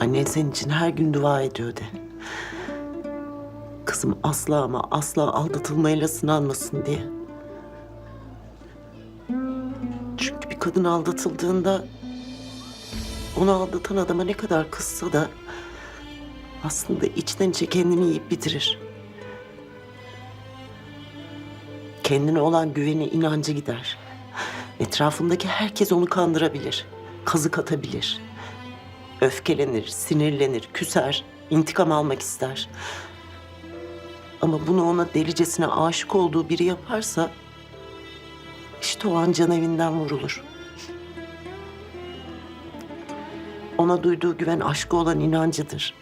Annen senin için her gün dua ediyor de. Kızım asla ama asla aldatılmayla sınanmasın diye. Çünkü bir kadın aldatıldığında onu aldatan adama ne kadar kızsa da aslında içten içe kendini yiyip bitirir. Kendine olan güveni, inancı gider. Etrafındaki herkes onu kandırabilir, kazık atabilir. Öfkelenir, sinirlenir, küser, intikam almak ister. Ama bunu ona delicesine aşık olduğu biri yaparsa... ...işte o an can evinden vurulur. Ona duyduğu güven aşka olan inancıdır.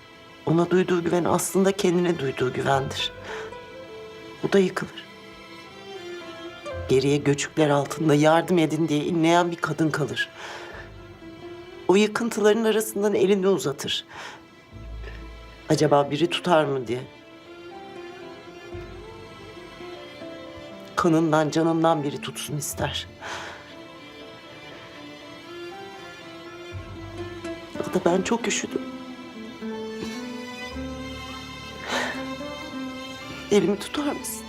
Ona duyduğu güven aslında kendine duyduğu güvendir. Bu da yıkılır. Geriye göçükler altında yardım edin diye inleyen bir kadın kalır. O yıkıntıların arasından elini uzatır. Acaba biri tutar mı diye. Kanından, canından biri tutsun ister. Ya da ben çok üşüdüm. Elimi tutar mısın?